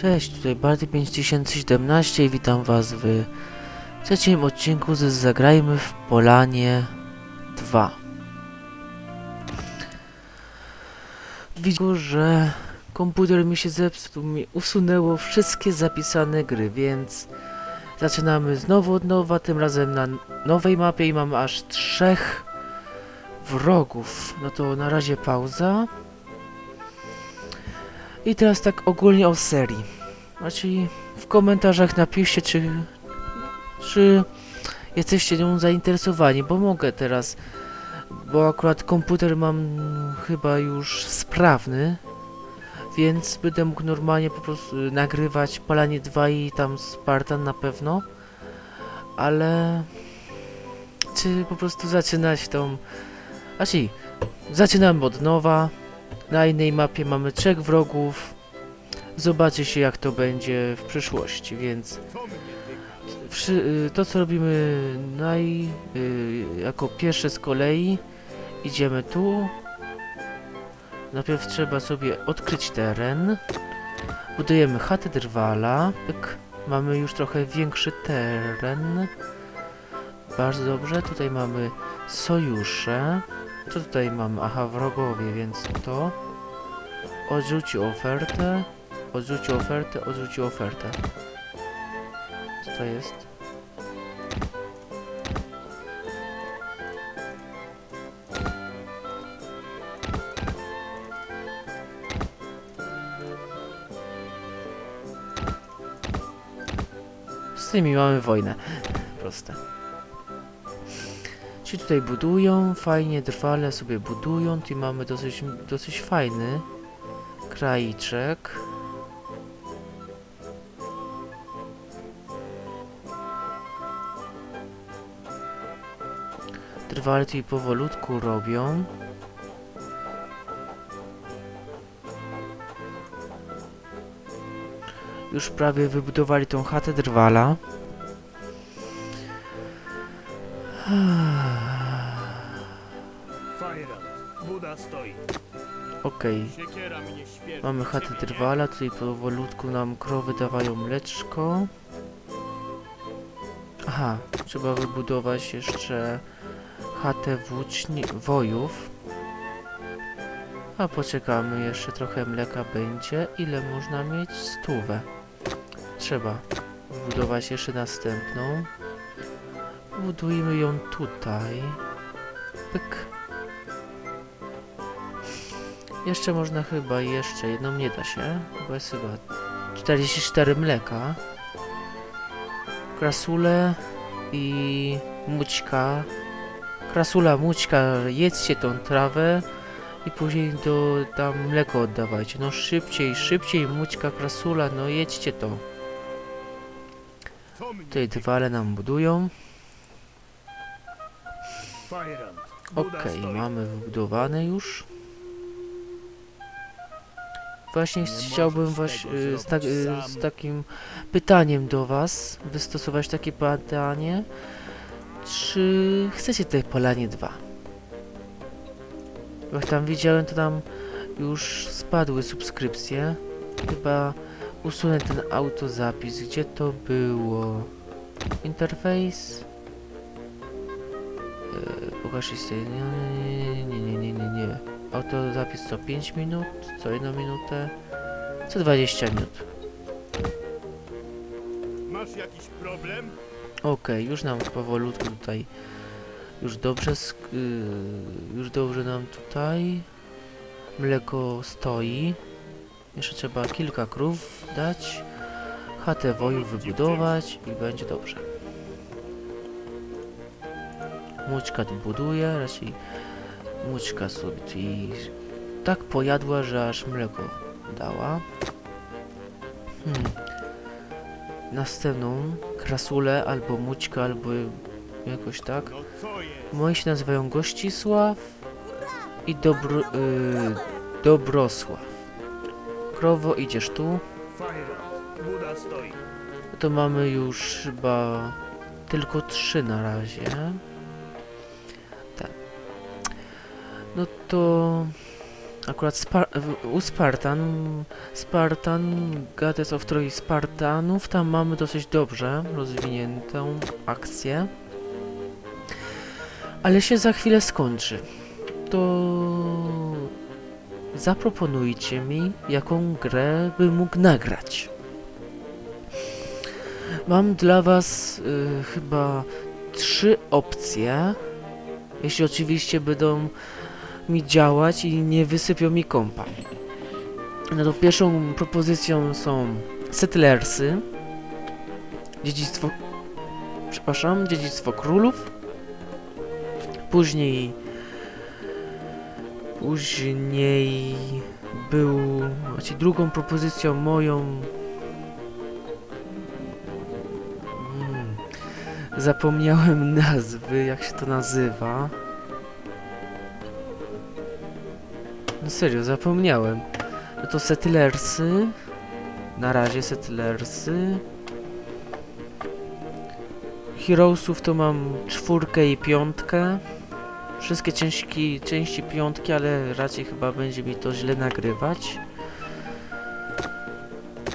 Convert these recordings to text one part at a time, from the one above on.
Cześć, tutaj Barty 5017 i witam was w trzecim odcinku z Zagrajmy w Polanie 2. Widzę, że komputer mi się zepsuł, mi usunęło wszystkie zapisane gry, więc zaczynamy znowu od nowa, tym razem na nowej mapie i mamy aż trzech wrogów. No to na razie pauza. I teraz tak ogólnie o serii. Znaczy w komentarzach napiszcie, czy, czy jesteście nią zainteresowani, bo mogę teraz, bo akurat komputer mam chyba już sprawny, więc będę mógł normalnie po prostu nagrywać Palanie 2 i tam Spartan na pewno, ale czy po prostu zaczynać tą, znaczy zaczynamy od nowa, na innej mapie mamy trzech wrogów. Zobaczy się jak to będzie w przyszłości, więc y, to co robimy naj, y, jako pierwsze z kolei idziemy tu. Najpierw trzeba sobie odkryć teren. Budujemy chatę drwala. Mamy już trochę większy teren. Bardzo dobrze. Tutaj mamy sojusze. Co tutaj mamy? Aha, wrogowie, więc to. Odrzucił ofertę. Odrzucił ofertę, odrzucił ofertę. Co to jest? Z tymi mamy wojnę. Proste. Ci tutaj budują, fajnie, trwale sobie budują. Tu mamy dosyć, dosyć fajny kraiczek. Trwale tutaj powolutku robią. Już prawie wybudowali tą chatę drwala. Okej. Świetnie. Mamy chatę drwala, tutaj powolutku nam krowy dawają mleczko. Aha, trzeba wybudować jeszcze chatę włóczni wojów. A poczekamy, jeszcze trochę mleka będzie. Ile można mieć? Stówę. Trzeba wybudować jeszcze następną. Budujmy ją tutaj. Pyk. Jeszcze można chyba jeszcze jedną nie da się, bo jest chyba 44 mleka. Krasule i mućka. Krasula, mućka, jedzcie tą trawę i później do tam mleko oddawajcie. No szybciej, szybciej, mućka, krasula, no jedźcie to. Tutaj dwale nam budują. Okej, stoi. mamy wybudowane już. Właśnie chciałbym tego y, z, tak, y, z takim pytaniem do Was wystosować takie pytanie. Czy chcecie tej Polanie 2? Bo Jak tam widziałem, to tam już spadły subskrypcje. Chyba usunę ten autozapis. Gdzie to było? Interfejs? Yy, pokaż historię. Nie, nie, nie, nie, nie, nie, nie. Autozapis co 5 minut, co 1 minutę, co 20 minut. Masz jakiś problem? Okej, już nam powolutku tutaj już dobrze yy, już dobrze nam tutaj mleko stoi. Jeszcze trzeba kilka krów dać, chatę wojów wybudować i będzie dobrze. Mućka tu buduje, raczej mućka sobie i tak pojadła, że aż mleko dała. Hmm. Następną krasulę albo mućka, albo jakoś tak. Moi się nazywają Gościsław i Dobro, y, Dobrosław. Krowo, idziesz tu. To mamy już chyba tylko trzy na razie. No to... akurat Spar u Spartan, Spartan, Goddess of Troy Spartanów, tam mamy dosyć dobrze rozwiniętą akcję. Ale się za chwilę skończy. To zaproponujcie mi, jaką grę bym mógł nagrać. Mam dla was y, chyba trzy opcje. Jeśli oczywiście będą mi działać i nie wysypią mi kompa. No to pierwszą propozycją są Settlersy. Dziedzictwo... Przepraszam, Dziedzictwo Królów. Później... Później był... Znaczy drugą propozycją moją... Hmm, zapomniałem nazwy, jak się to nazywa. Serio, zapomniałem. No to Settlersy. Na razie Settlersy. Heroesów to mam czwórkę i piątkę. Wszystkie części, części piątki, ale raczej chyba będzie mi to źle nagrywać.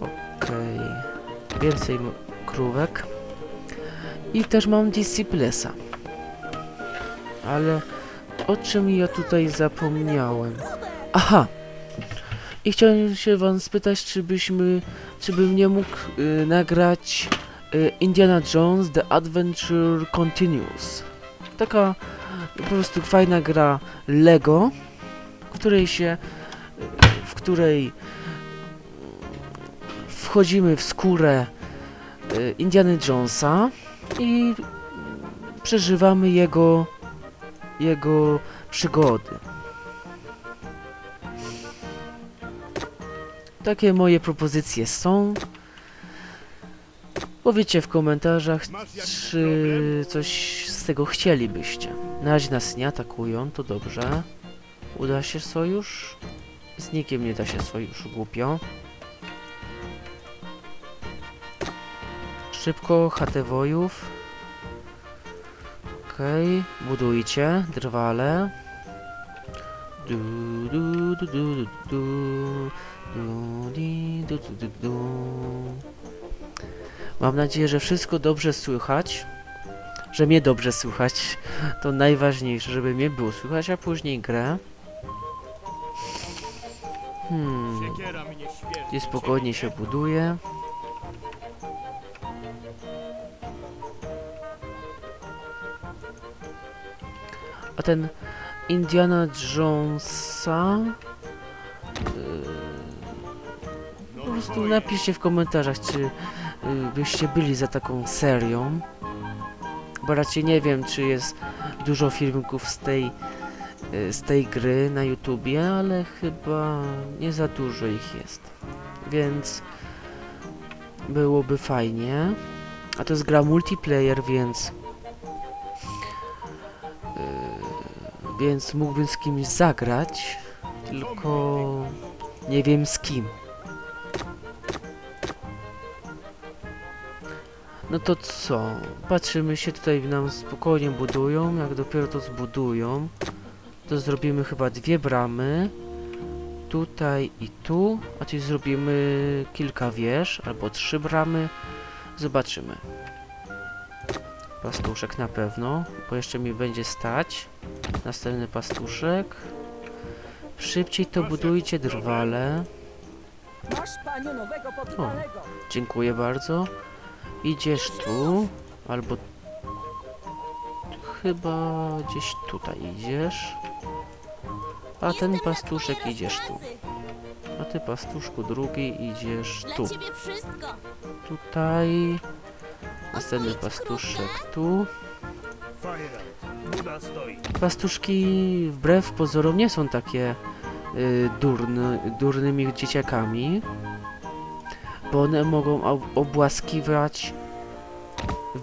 Okej. Więcej m- krówek. I też mam Disciplesa. Ale o czym ja tutaj zapomniałem? Aha! I chciałem się wam spytać, czy byśmy, czy bym nie mógł y, nagrać y, Indiana Jones The Adventure Continues. Taka po prostu fajna gra Lego, w której się, y, w której wchodzimy w skórę y, Indiana Jonesa i przeżywamy jego jego przygody. Takie moje propozycje są. Powiedzcie w komentarzach, czy coś z tego chcielibyście. Na razie nas nie atakują, to dobrze. Uda się sojusz? Z nikim nie da się sojusz, głupio. Szybko, chatę wojów. Okej, budujcie, drwale. Du, du, du, du, du, du. Du, du, du. Mam nadzieję, że wszystko dobrze słychać. Że mnie dobrze słychać. To najważniejsze, żeby mnie było słychać, a później grę. Hmm. I spokojnie się buduje. A ten Indiana Jonesa... prostu napiszcie w komentarzach, czy byście byli za taką serią. Bo raczej nie wiem, czy jest dużo filmików z tej, yy, z tej gry na YouTubie, ale chyba nie za dużo ich jest. Więc byłoby fajnie. A to jest gra multiplayer, więc yy, więc mógłbym z kimś zagrać, tylko nie wiem z kim. No to co? Patrzymy się tutaj nam spokojnie budują. Jak dopiero to zbudują, to zrobimy chyba dwie bramy. Tutaj i tu. A tu zrobimy kilka wież albo trzy bramy. Zobaczymy. Pastuszek na pewno, bo jeszcze mi będzie stać. Następny pastuszek. Szybciej to budujcie drwale. Poddanego. Dziękuję bardzo. Idziesz tu, albo chyba gdzieś tutaj idziesz. A ten pastuszek idziesz tu. A ty pastuszku drugi idziesz tu. Tutaj. Następny pastuszek tu. Pastuszki wbrew pozorom nie są takie y, durny, durnymi dzieciakami, bo one mogą ob- obłaskiwać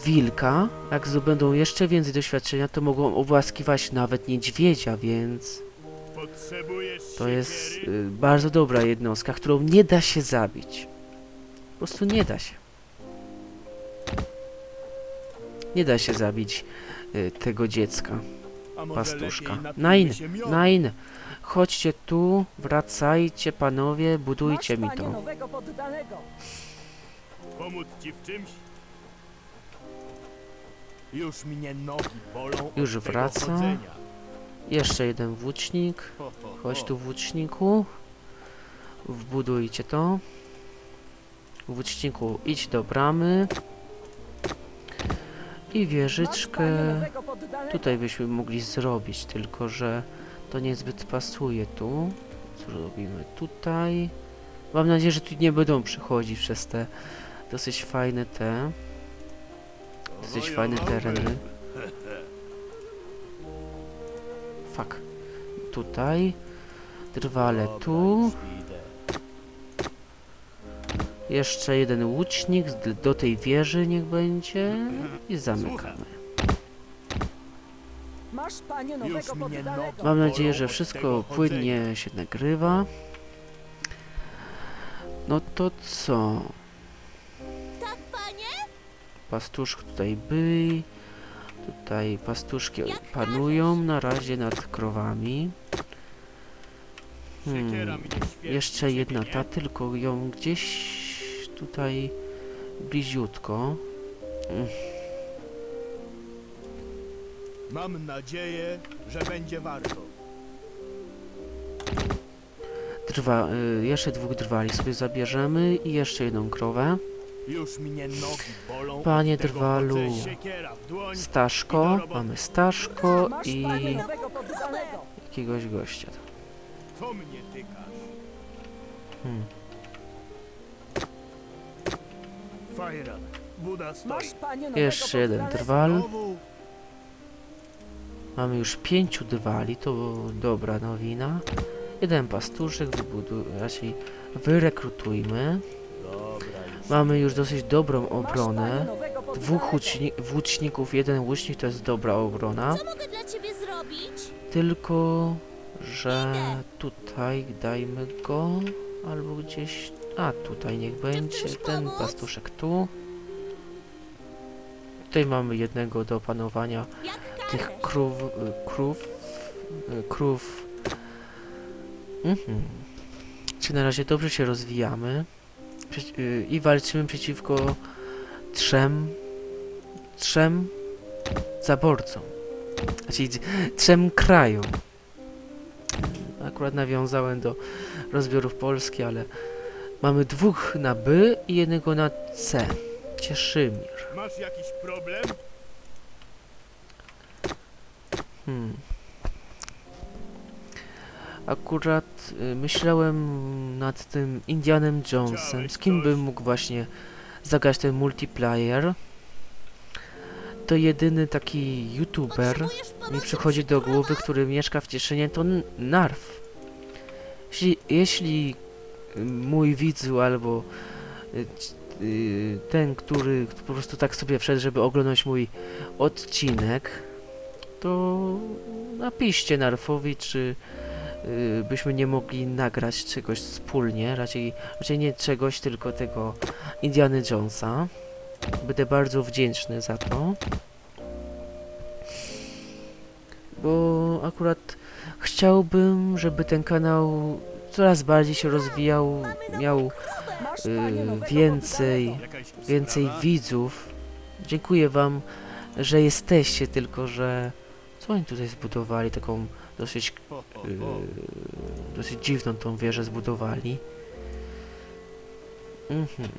wilka. Jak zdobędą jeszcze więcej doświadczenia, to mogą obłaskiwać nawet niedźwiedzia, więc to jest y, bardzo dobra jednostka, którą nie da się zabić. Po prostu nie da się. Nie da się zabić y, tego dziecka pastuszka. Nein, nein. Chodźcie tu, wracajcie panowie, budujcie Masz, mi to. nowego poddanego. Pomóc ci w czymś? Już mnie nogi bolą Już od tego wraca. chodzenia. Jeszcze jeden włócznik. Ho, ho, Chodź ho. tu włóczniku. Wbudujcie to. Włóczniku, idź do bramy. I wieżyczkę tutaj byśmy mogli zrobić, tylko że to niezbyt pasuje tu. Co robimy tutaj? Mam nadzieję, że tu nie będą przychodzić przez te dosyć fajne te, dosyć fajne tereny. Fuck. Tutaj. Drwale tu. Jeszcze jeden łucznik do tej wieży niech będzie. I zamykamy. Masz, panie, nowego poddanego. Mam nadzieję, że wszystko płynnie się nagrywa. No to co? Tak, panie? Pastuszk tutaj byj. Tutaj pastuszki panują na razie nad krowami. Hmm. Jeszcze jedna ta, tylko ją gdzieś tutaj bliziutko. Mam nadzieję, że będzie warto. Drwa, y, jeszcze dwóch drwali sobie zabierzemy i jeszcze jedną krowę. Już mnie nogi bolą Panie od tego drwalu. chodzenia. Siekiera w dłoń. Staszko, mamy Staszko i jakiegoś gościa. Co mnie tykasz? Hmm. Fajran. Buda stoi. Jeszcze jeden drwal. Znowu Mamy już pięciu drwali, to dobra nowina. Jeden pastuszek raczej wyrekrutujmy. Mamy już dosyć dobrą obronę. Dwóch łuczni włóczników, jeden łucznik to jest dobra obrona. Co mogę dla ciebie zrobić? Tylko, że tutaj dajmy go, albo gdzieś... A, tutaj niech będzie, ten pastuszek tu. Tutaj mamy jednego do opanowania tych krów, krów, krów. Mhm. Czy na razie dobrze się rozwijamy y, i walczymy przeciwko trzem, trzem zaborcom, znaczy trzem krajom. Akurat nawiązałem do rozbiorów Polski, ale mamy dwóch na B i jednego na C. Cieszymir. Masz jakiś problem? Hmm. Akurat y, myślałem nad tym Indianem Jonesem, z kim bym mógł właśnie zagrać ten multiplayer. To jedyny taki youtuber mi przychodzi do głowy, który mieszka w Cieszynie, to N- Narw. Jeśli, jeśli y, mój widzu albo y, c- y, ten, który po prostu tak sobie wszedł, żeby oglądać mój odcinek, to napiszcie Narfowi, czy y, byśmy nie mogli nagrać czegoś wspólnie, raczej, raczej nie czegoś, tylko tego Indiana Jonesa. Będę bardzo wdzięczny za to. Bo akurat chciałbym, żeby ten kanał coraz bardziej się rozwijał, miał y, więcej więcej widzów. Dziękuję wam, że jesteście, tylko że co oni tutaj zbudowali? Taką dosyć, yy, dosyć dziwną tą wieżę zbudowali. Mhm.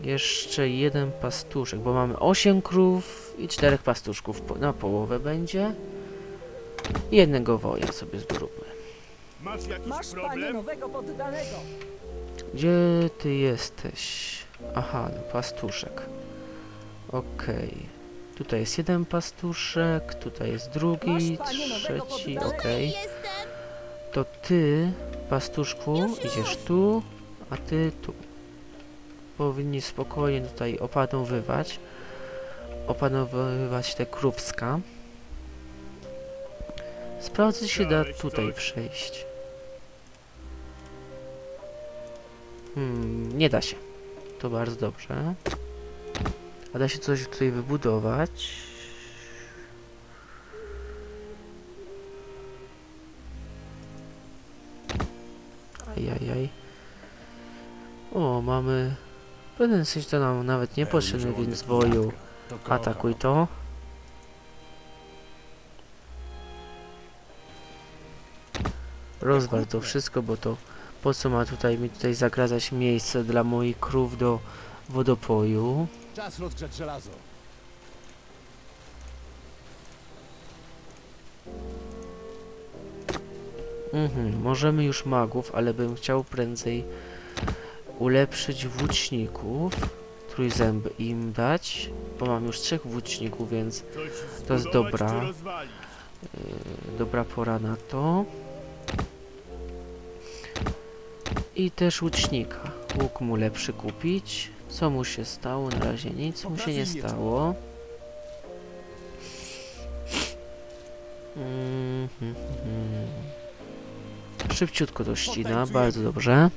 Jeszcze jeden pastuszek, bo mamy 8 krów i czterech pastuszków po, na połowę będzie. I jednego woja sobie zróbmy. Masz jakiś Masz, panie, nowego poddanego. Gdzie ty jesteś? Aha, no, pastuszek. Okej. Tutaj jest jeden pastuszek, tutaj jest drugi, trzeci, okej. To ty, pastuszku, idziesz tu, a ty tu. Powinni spokojnie tutaj opanowywać. Opanowywać te krówska. Sprawdzę, czy się da tutaj przejść. Hmm, nie da się. To bardzo dobrze. A da się coś tutaj wybudować. Ajajaj. O, mamy... Pewnym sensie to nam nawet nie potrzebny, więc boju. Atakuj to. Rozwal to wszystko, bo to po co ma tutaj mi tutaj zagradzać miejsce dla moich krów do wodopoju. Czas rozgrzać żelazo. Mhm, możemy już magów, ale bym chciał prędzej ulepszyć włóczników. Trójzęby im dać, bo mam już trzech włóczników, więc To jest dobra. Yy, dobra pora na to. I też łucznika. Łuk mu lepszy kupić. Co mu się stało? Na razie nic mu się nie stało. Mhm. Szybciutko to ścina, bardzo dobrze.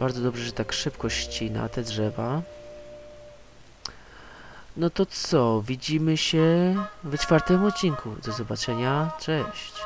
Bardzo dobrze, że tak szybko ścina te drzewa. No to co, widzimy się w czwartym odcinku. Do zobaczenia, cześć.